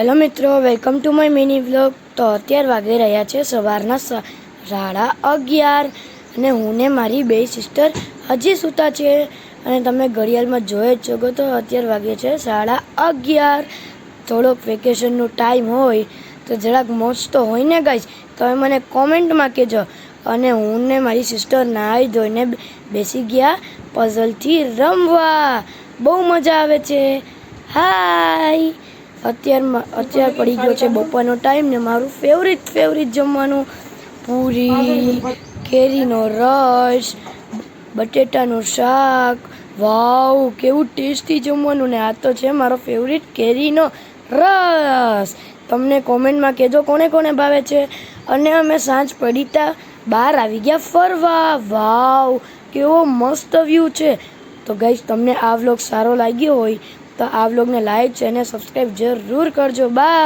Hello મિત્રો, welcome to my mini vlog. તો અત્યાર વાગી રહ્યા છે સવારના સાડા અગિયાર. અને હું ને મારી બે સિસ્ટર હજી સૂતા છે. અને તમે ઘડિયાળમાં જોઈ જ શકો તો અત્યાર વાગે છે સાડા અગિયાર. થોડોક વેકેશનનો ટાઈમ હોય તો જરાક મોજ તો હોય ને ગાઈશ તમે મને કોમેન્ટમાં કહેજો. અને હું ને મારી સિસ્ટર નાહી ધોઈને બેસી ગયા પઝલથી રમવા. બહુ મજા આવે છે. હાય અત્યારમાં અત્યાર પડી ગયો છે બપોરનો ટાઈમ ને મારું ફેવરિટ ફેવરિટ જમવાનું પૂરી, કેરીનો રસ, બટેટાનું શાક. વાવ, કેવું ટેસ્ટી જમવાનું ને આ તો છે મારો ફેવરિટ કેરીનો રસ. તમને કોમેન્ટમાં કહેજો કોને કોને ભાવે છે. અને અમે સાંજ પડીતા બહાર આવી ગયા ફરવા. વાવ, કેવો મસ્ત વ્યૂ છે. તો ગાઈઝ તમને આ વ્લોગ સારો લાગ્યો હોય તો આ બ્લોગને લાઈક છે અને સબસ્ક્રાઈબ જરૂર કરજો. બાય!